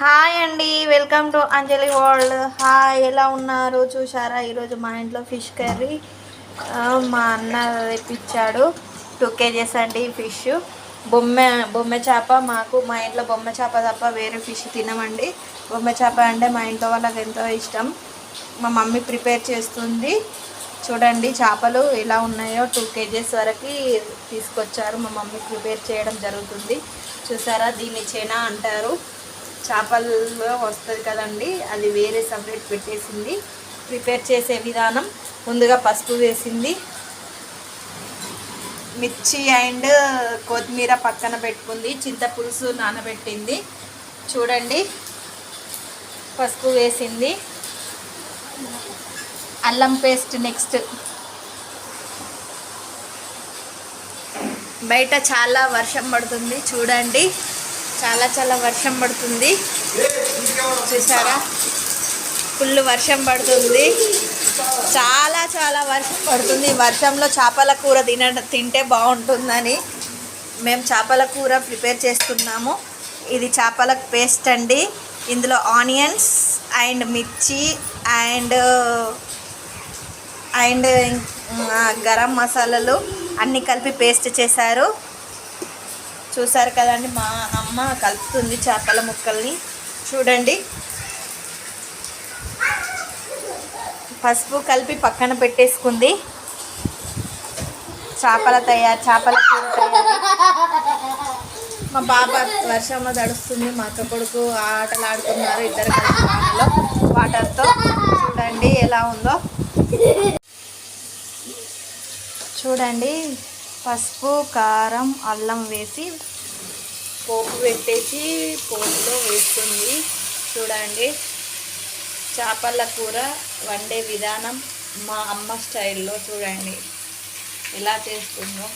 Hi అండి welcome to Anjali world. Hi ఎలా ఉన్నారు? చూసారా ఈరోజు మా ఇంట్లో ఫిష్ కర్రీ. మా అన్న తెప్పించాడు. టూ కేజెస్ అండి ఫిష్. బొమ్మె బొమ్మె చేప మాకు మా ఇంట్లో బొమ్మ చేప తప్ప వేరే ఫిష్ తినమండి. బొమ్మ చేప అంటే మా ఇంట్లో వాళ్ళకి ఎంతో ఇష్టం. మా మమ్మీ ప్రిపేర్ చేస్తుంది. చూడండి చేపలు ఎలా ఉన్నాయో టూ కేజెస్ వరకు తీసుకొచ్చారు. మా మమ్మీ ప్రిపేర్ చేయడం జరుగుతుంది. చూసారా దీన్ని చేనా అంటారు. చేపల్లో వస్తుంది కదండి అది వేరే సపరేట్ పెట్టేసింది. ప్రిపేర్ చేసే విధానం ముందుగా పసుపు వేసింది. మిర్చి అండ్ కొత్తిమీర పక్కన పెట్టుకుంది చింతపులుసు నానబెట్టింది. చూడండి పసుపు వేసింది. అల్లం పేస్ట్ నెక్స్ట్. బయట చాలా వర్షం పడుతుంది చూడండి. చాలా చాలా వర్షం పడుతుంది. చూసారా? ఫుల్ వర్షం పడుతుంది. చాలా చాలా వర్షం పడుతుంది. వర్షంలో చేపల కూర తిన తింటే బాగుంటుందని మేము చేపల కూర ప్రిపేర్ చేస్తున్నాము. ఇది చేపల పేస్ట్ అండి. ఇందులో ఆనియన్స్ అండ్ మిర్చి అండ్ అండ్ గరం మసాలాలు అన్నీ కలిపి పేస్ట్ చేశారు. చూసారు కదండి మా అమ్మ కలుపుతుంది చేపల ముక్కల్ని. చూడండి. పసుపు కలిపి పక్కన పెట్టేసుకుంది. చేపల తయారు చేపల కూర తయారు. మా బాబ వర్షంలో తడుస్తుంది మా అక్క కొడుకు ఆటలు ఆడుతున్నారు ఇద్దరు కలిసి వాటర్లో వాటర్తో. చూడండి ఎలా ఉందో. చూడండి. పసుపు కారం అల్లం వేసి పోపు పెట్టేసి పోపులో వేస్తుంది. చూడండి చేపల కూర వండే విధానం మా అమ్మ స్టైల్లో చూడండి. ఎలా చేస్తుందో.